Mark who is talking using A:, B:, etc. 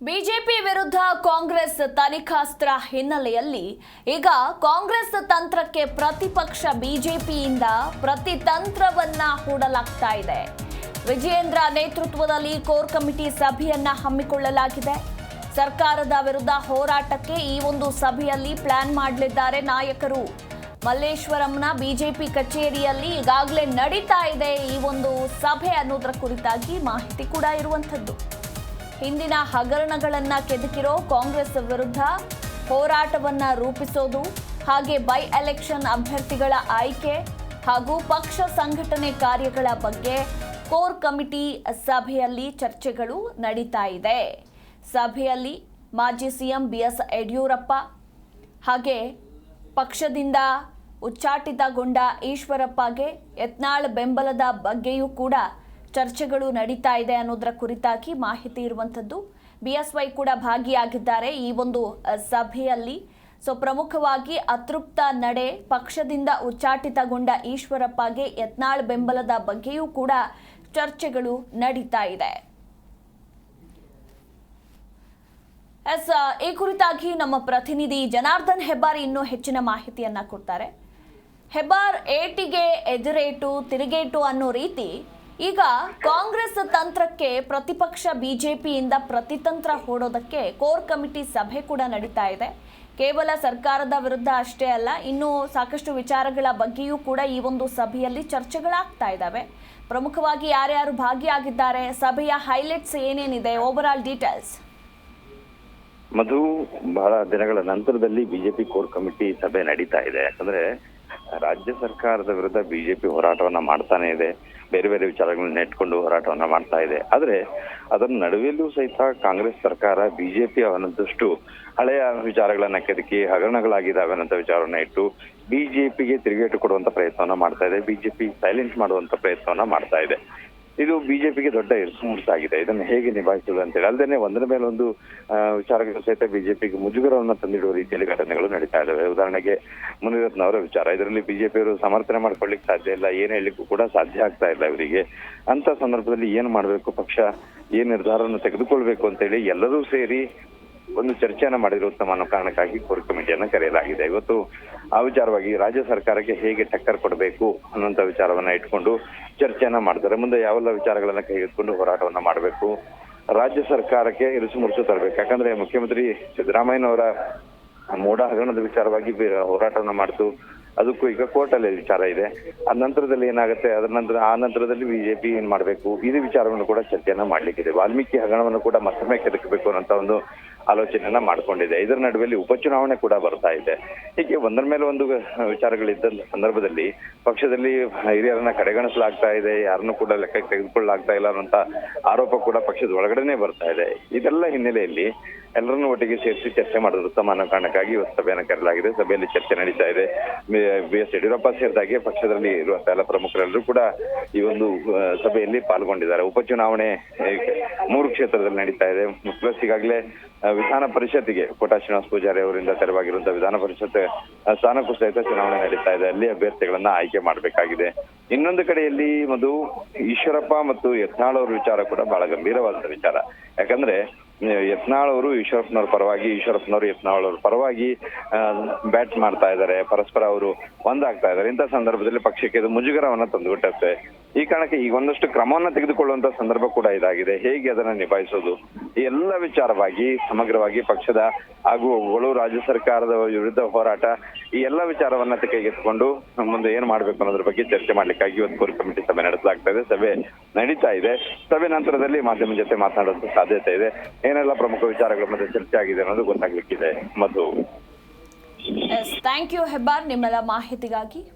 A: BJP ವಿರುದ್ಧ ಕಾಂಗ್ರೆಸ್ ತನಿಖಾಸ್ತ್ರ ಹಿನ್ನೆಲೆಯಲ್ಲಿ ಈಗ ಕಾಂಗ್ರೆಸ್ ತಂತ್ರಕ್ಕೆ ಪ್ರತಿಪಕ್ಷ ಬಿಜೆಪಿಯಿಂದ ಪ್ರತಿತಂತ್ರವನ್ನ ಹೂಡಲಾಗ್ತಾ ಇದೆ. ವಿಜಯೇಂದ್ರ ನೇತೃತ್ವದಲ್ಲಿ ಕೋರ್ ಕಮಿಟಿ ಸಭೆಯನ್ನ ಹಮ್ಮಿಕೊಳ್ಳಲಾಗಿದೆ. ಸರ್ಕಾರದ ವಿರುದ್ಧ ಹೋರಾಟಕ್ಕೆ ಈ ಒಂದು ಸಭೆಯಲ್ಲಿ ಪ್ಲಾನ್ ಮಾಡಲಿದ್ದಾರೆ ನಾಯಕರು. ಮಲ್ಲೇಶ್ವರಂನ ಬಿಜೆಪಿ ಕಚೇರಿಯಲ್ಲಿ ಈಗಾಗಲೇ ನಡೀತಾ ಇದೆ ಈ ಒಂದು ಸಭೆ ಅನ್ನೋದರ ಕುರಿತಾಗಿ ಮಾಹಿತಿ ಕೂಡ ಇರುವಂಥದ್ದು. ಹಿಂದಿನ ಹಗರಣಗಳನ್ನ ಕೆದಕಿರೋ ಕಾಂಗ್ರೆಸ್ ವಿರುದ್ಧ ಹೋರಾಟವನ್ನ ರೂಪಿಸೋದು ಹಾಗೆ ಬೈ ಎಲೆಕ್ಷನ್ ಅಭ್ಯರ್ಥಿಗಳ ಆಯ್ಕೆ ಹಾಗೂ ಪಕ್ಷ ಸಂಘಟನೆ ಕಾರ್ಯಗಳ ಬಗ್ಗೆ ಕೋರ್ ಕಮಿಟಿ ಸಭೆಯಲ್ಲಿ ಚರ್ಚೆಗಳು ನಡೀತಾ ಇದೆ. ಸಭೆಯಲ್ಲಿ ಮಾಜಿ ಸಿಎಂ ಬಿಎಸ್ ಯಡಿಯೂರಪ್ಪ ಹಾಗೆ ಪಕ್ಷದಿಂದ ಉಚ್ಚಾಟಿತಗೊಂಡ ಈಶ್ವರಪ್ಪಗೆ ಯತ್ನಾಳ್ ಬೆಂಬಲದ ಬಗ್ಗೆಯೂ ಕೂಡ ಚರ್ಚೆಗಳು ನಡೀತಾ ಇದೆ ಅನ್ನೋದರ ಕುರಿತಾಗಿ ಮಾಹಿತಿ ಇರುವಂಥದ್ದು. ಬಿಎಸ್ವೈ ಕೂಡ ಭಾಗಿಯಾಗಿದ್ದಾರೆ ಈ ಒಂದು ಸಭೆಯಲ್ಲಿ. ಸೊ ಪ್ರಮುಖವಾಗಿ ಅತೃಪ್ತ ನಡೆ ಪಕ್ಷದಿಂದ ಉಚ್ಚಾಟಿತಗೊಂಡ ಈಶ್ವರಪ್ಪಗೆ ಯತ್ನಾಳ್ ಬೆಂಬಲದ ಬಗ್ಗೆಯೂ ಕೂಡ ಚರ್ಚೆಗಳು ನಡೀತಾ ಇದೆ. ಎಸ್ ಈ ಕುರಿತಾಗಿ ನಮ್ಮ ಪ್ರತಿನಿಧಿ ಜನಾರ್ದನ್ ಹೆಬ್ಬಾರ್ ಇನ್ನೂ ಹೆಚ್ಚಿನ ಮಾಹಿತಿಯನ್ನ ಕೊಡ್ತಾರೆ. ಹೆಬ್ಬಾರ್ ಏಟಿಗೆ ಎದುರೇಟು, ತಿರುಗೇಟು ಅನ್ನೋ ರೀತಿ ಈಗ ಕಾಂಗ್ರೆಸ್ ತಂತ್ರಕ್ಕೆ ಪ್ರತಿಪಕ್ಷ ಬಿಜೆಪಿಯಿಂದ ಪ್ರತಿತಂತ್ರ ಹೂಡೋದಕ್ಕೆ ಕೋರ್ ಕಮಿಟಿ ಸಭೆ ಕೂಡ ನಡೀತಾ ಇದೆ. ಕೇವಲ ಸರ್ಕಾರದ ವಿರುದ್ಧ ಅಷ್ಟೇ ಅಲ್ಲ, ಇನ್ನೂ ಸಾಕಷ್ಟು ವಿಚಾರಗಳ ಬಗ್ಗೆಯೂ ಕೂಡ ಈ ಒಂದು ಸಭೆಯಲ್ಲಿ ಚರ್ಚೆಗಳಾಗ್ತಾ ಇದ್ದಾವೆ. ಪ್ರಮುಖವಾಗಿ ಯಾರ್ಯಾರು ಭಾಗಿಯಾಗಿದ್ದಾರೆ, ಸಭೆಯ ಹೈಲೈಟ್ಸ್ ಏನೇನಿದೆ ಓವರ್ ಆಲ್ ಡೀಟೇಲ್ಸ್
B: ಮಧು, ಬಹಳ ದಿನಗಳ ನಂತರದಲ್ಲಿ ಬಿಜೆಪಿ ಕೋರ್ ಕಮಿಟಿ ಸಭೆ ನಡೀತಾ ಇದೆ. ಯಾಕಂದ್ರೆ, ರಾಜ್ಯ ಸರ್ಕಾರದ ವಿರುದ್ಧ ಬಿಜೆಪಿ ಹೋರಾಟವನ್ನ ಮಾಡ್ತಾನೆ ಇದೆ. ಬೇರೆ ಬೇರೆ ವಿಚಾರಗಳನ್ನ ಇಟ್ಕೊಂಡು ಹೋರಾಟವನ್ನ ಮಾಡ್ತಾ ಇದೆ. ಆದ್ರೆ ಅದರ ನಡುವೆಯಲ್ಲೂ ಸಹಿತ ಕಾಂಗ್ರೆಸ್ ಸರ್ಕಾರ, ಬಿಜೆಪಿ ಅವನದಷ್ಟು ಹಳೆಯ ವಿಚಾರಗಳನ್ನ ಕೆದಕಿ ಹಗರಣಗಳಾಗಿದ್ದಾವೆ ಅನ್ನೋ ವಿಚಾರವನ್ನ ಇಟ್ಟು ಬಿಜೆಪಿಗೆ ತಿರುಗೇಟು ಕೊಡುವಂತ ಪ್ರಯತ್ನವನ್ನ ಮಾಡ್ತಾ ಇದೆ. ಬಿಜೆಪಿ ಸೈಲೆಂಟ್ ಮಾಡುವಂತ ಪ್ರಯತ್ನವನ್ನ ಮಾಡ್ತಾ ಇದೆ. ಇದು ಬಿಜೆಪಿಗೆ ದೊಡ್ಡ ಇರಿಸುಮುರುಸಾಗಿದೆ ಇದನ್ನು ಹೇಗೆ ನಿಭಾಯಿಸುವುದು ಅಂತೇಳಿ ಅಲ್ಲದೆ ಒಂದರ ಮೇಲೆ ಒಂದು ವಿಚಾರಗಳು ಸಹಿತ ಬಿಜೆಪಿಗೆ ಮುಜುಗರವನ್ನು ತಂದಿಡುವ ರೀತಿಯಲ್ಲಿ ಘಟನೆಗಳು ನಡೀತಾ ಇದಾವೆ. ಉದಾಹರಣೆಗೆ ಮುನಿರತ್ನ ಅವರ ವಿಚಾರ. ಇದರಲ್ಲಿ ಬಿಜೆಪಿಯವರು ಸಮರ್ಥನೆ ಮಾಡ್ಕೊಳ್ಳಿಕ್ಕೆ ಸಾಧ್ಯ ಇಲ್ಲ. ಏನು ಹೇಳಲಿಕ್ಕೂ ಕೂಡ ಸಾಧ್ಯ ಆಗ್ತಾ ಇಲ್ಲ ಇವರಿಗೆ. ಅಂತ ಸಂದರ್ಭದಲ್ಲಿ ಏನು ಮಾಡಬೇಕು ಪಕ್ಷ? ಏನು ನಿರ್ಧಾರವನ್ನು ತೆಗೆದುಕೊಳ್ಬೇಕು ಅಂತೇಳಿ ಎಲ್ಲರೂ ಸೇರಿ ಒಂದು ಚರ್ಚೆಯನ್ನ ಉತ್ತಮ ಅನ್ನೋ ಕಾರಣಕ್ಕಾಗಿ ಕೋರ್ ಕಮಿಟಿಯನ್ನ ಕರೆಯಲಾಗಿದೆ. ಇವತ್ತು ಆ ವಿಚಾರವಾಗಿ ರಾಜ್ಯ ಸರ್ಕಾರಕ್ಕೆ ಹೇಗೆ ಟಕ್ಕರ್ ಕೊಡಬೇಕು ಅನ್ನುವಂತ ವಿಚಾರವನ್ನ ಇಟ್ಕೊಂಡು ಚರ್ಚೆಯನ್ನ ಮಾಡ್ತಾರೆ. ಮುಂದೆ ಯಾವೆಲ್ಲ ವಿಚಾರಗಳನ್ನ ಕೈಗೆತ್ತಿಕೊಂಡು ಹೋರಾಟವನ್ನ ಮಾಡಬೇಕು. ರಾಜ್ಯ ಸರ್ಕಾರಕ್ಕೆ ಇರುಸು ಮುರುಸು ತರಬೇಕು. ಯಾಕಂದ್ರೆ ಮುಖ್ಯಮಂತ್ರಿ ಸಿದ್ದರಾಮಯ್ಯನವರ ಮೋಡ ಹಗರಣದ ವಿಚಾರವಾಗಿ ಹೋರಾಟವನ್ನ ಮಾಡ್ತು. ಅದಕ್ಕೂ ಈಗ ಕೋರ್ಟ್ ಅಲ್ಲಿ ವಿಚಾರ ಇದೆ. ಆ ನಂತರದಲ್ಲಿ ಏನಾಗುತ್ತೆ? ಅದರ ನಂತರ ಆ ನಂತರದಲ್ಲಿ ಬಿಜೆಪಿ ಏನ್ ಮಾಡ್ಬೇಕು? ಇದು ವಿಚಾರವನ್ನು ಕೂಡ ಚರ್ಚೆಯನ್ನ ಮಾಡ್ಲಿಕ್ಕಿದೆ. ವಾಲ್ಮೀಕಿ ಹಗರಣವನ್ನು ಕೂಡ ಮತ್ತೊಮ್ಮೆ ಕೆದಕಬೇಕು ಅನ್ನೋ ಒಂದು ಆಲೋಚನೆಯನ್ನ ಮಾಡ್ಕೊಂಡಿದೆ. ಇದರ ನಡುವೆಯಲ್ಲಿ ಉಪಚುನಾವಣೆ ಕೂಡ ಬರ್ತಾ ಇದೆ. ಹೀಗೆ ಒಂದರ ಮೇಲೆ ಒಂದು ವಿಚಾರಗಳಿದ್ದ ಸಂದರ್ಭದಲ್ಲಿ ಪಕ್ಷದಲ್ಲಿ ಹಿರಿಯರನ್ನ ಕಡೆಗಣಿಸಲಾಗ್ತಾ ಇದೆ, ಯಾರನ್ನು ಕೂಡ ಲೆಕ್ಕಕ್ಕೆ ತೆಗೆದುಕೊಳ್ಳಲಾಗ್ತಾ ಇಲ್ಲ ಅನ್ನೋಂತ ಆರೋಪ ಕೂಡ ಪಕ್ಷದ ಒಳಗಡೆನೆ ಬರ್ತಾ ಇದೆ. ಇದೆಲ್ಲ ಹಿನ್ನೆಲೆಯಲ್ಲಿ ಎಲ್ಲರನ್ನೂ ಒಟ್ಟಿಗೆ ಸೇರಿಸಿ ಚರ್ಚೆ ಮಾಡೋದು ಉತ್ತಮ ಕಾರಣಕ್ಕಾಗಿ ಇವತ್ತು ಸಭೆಯನ್ನು ಕರೆಯಲಾಗಿದೆ. ಸಭೆಯಲ್ಲಿ ಚರ್ಚೆ ನಡೀತಾ ಇದೆ. ಬಿ ಎಸ್ ಯಡಿಯೂರಪ್ಪ ಸೇರಿದಾಗೆ ಪಕ್ಷದಲ್ಲಿ ಇರುವಂತಹ ಎಲ್ಲ ಪ್ರಮುಖರೆಲ್ಲರೂ ಕೂಡ ಈ ಒಂದು ಸಭೆಯಲ್ಲಿ ಪಾಲ್ಗೊಂಡಿದ್ದಾರೆ. ಉಪಚುನಾವಣೆ ಮೂರು ಕ್ಷೇತ್ರದಲ್ಲಿ ನಡೀತಾ ಇದೆ. ಪ್ಲಸ್ ಈಗಾಗಲೇ ವಿಧಾನ ಪರಿಷತ್ತಿಗೆ ಕೋಟಾ ಶ್ರೀನಿವಾಸ ಪೂಜಾರಿ ಅವರಿಂದ ತೆರವಾಗಿರುವಂತಹ ವಿಧಾನ ಪರಿಷತ್ ಸ್ಥಾನಕ್ಕೂ ಸಹಿತ ಚುನಾವಣೆ ನಡೀತಾ ಇದೆ. ಅಲ್ಲಿ ಅಭ್ಯರ್ಥಿಗಳನ್ನ ಆಯ್ಕೆ ಮಾಡಬೇಕಾಗಿದೆ. ಇನ್ನೊಂದು ಕಡೆಯಲ್ಲಿ ಮಧು, ಈಶ್ವರಪ್ಪ ಮತ್ತು ಯತ್ನಾಳ್ ಅವರ ವಿಚಾರ ಕೂಡ ಬಹಳ ಗಂಭೀರವಾದ ವಿಚಾರ. ಯಾಕಂದ್ರೆ ಯತ್ನಾಳ್ ಅವರು ಈಶ್ವರಪ್ಪನವ್ರ ಪರವಾಗಿ, ಈಶ್ವರಪ್ಪನವರು ಯತ್ನಾಳ್ ಅವ್ರ ಪರವಾಗಿ ಬ್ಯಾಟ್ ಮಾಡ್ತಾ ಇದ್ದಾರೆ. ಪರಸ್ಪರ ಅವರು ಒಂದಾಗ್ತಾ ಇದ್ದಾರೆ. ಇಂಥ ಸಂದರ್ಭದಲ್ಲಿ ಪಕ್ಷಕ್ಕೆ ಇದು ಮುಜುಗರವನ್ನ ತಂದುಬಿಟ್ಟತ್ತೆ ಈ ಕಾರಣಕ್ಕೆ ಈಗ ಒಂದಷ್ಟು ಕ್ರಮವನ್ನ ತೆಗೆದುಕೊಳ್ಳುವಂತ ಸಂದರ್ಭ ಕೂಡ ಇದಾಗಿದೆ. ಹೇಗೆ ಅದನ್ನ ನಿಭಾಯಿಸೋದು? ಎಲ್ಲ ವಿಚಾರವಾಗಿ, ಸಮಗ್ರವಾಗಿ ಪಕ್ಷದ ಹಾಗೂ ಒಳು ರಾಜ್ಯ ಸರ್ಕಾರದ ವಿರುದ್ಧ ಹೋರಾಟ, ಈ ಎಲ್ಲ ವಿಚಾರವನ್ನ ಕೈಗೆತ್ತಿಕೊಂಡು ಮುಂದೆ ಏನ್ ಮಾಡ್ಬೇಕು ಅನ್ನೋದ್ರ ಬಗ್ಗೆ ಚರ್ಚೆ ಮಾಡ್ಲಿಕ್ಕಾಗಿ ಇವತ್ತು ಕೋರ್ ಕಮಿಟಿ ಸಭೆ ನಡೆಸಲಾಗ್ತಾ ಇದೆ. ಸಭೆ ನಡೀತಾ ಇದೆ. ಸಭೆ ನಂತರದಲ್ಲಿ ಮಾಧ್ಯಮ ಜೊತೆ ಮಾತನಾಡುವಂತ ಸಾಧ್ಯತೆ ಇದೆ. ಏನೆಲ್ಲ ಪ್ರಮುಖ ವಿಚಾರಗಳ ಮಧ್ಯೆ ಚರ್ಚೆ ಆಗಿದೆ ಅನ್ನೋದು ಗೊತ್ತಾಗ್ಲಿಕ್ಕಿದೆ. ಮತ್ತು
A: ಥ್ಯಾಂಕ್ ಯು ಹೆಬ್ಬಾರ್. ನಿಮ್ಮೆಲ್ಲ ಮಾಹಿತಿಗಾಗಿ